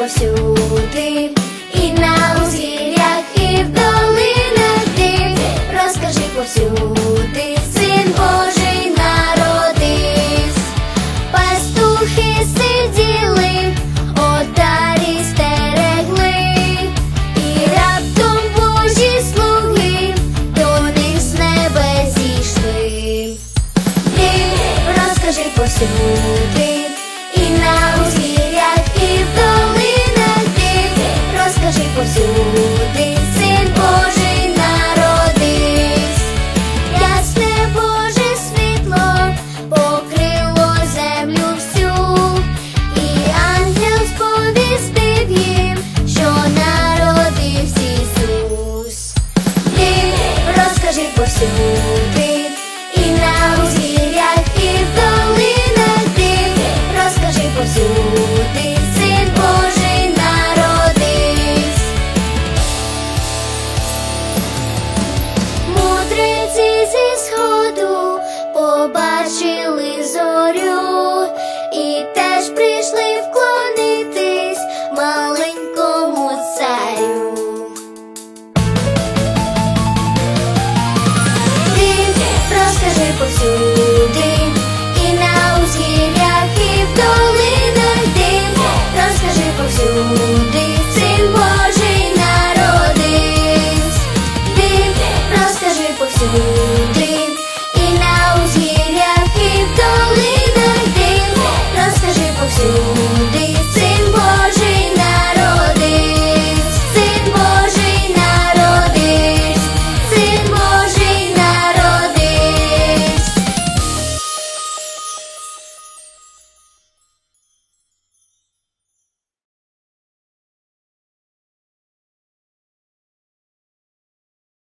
повсюди, і на узгір'ях, і в долинах ти розкажи повсюди, син Божий народись, пастухи сиділи, одарі стерегли, і раптом Божі слуги до них з неба зійшли. Ти розкажи повсюди. do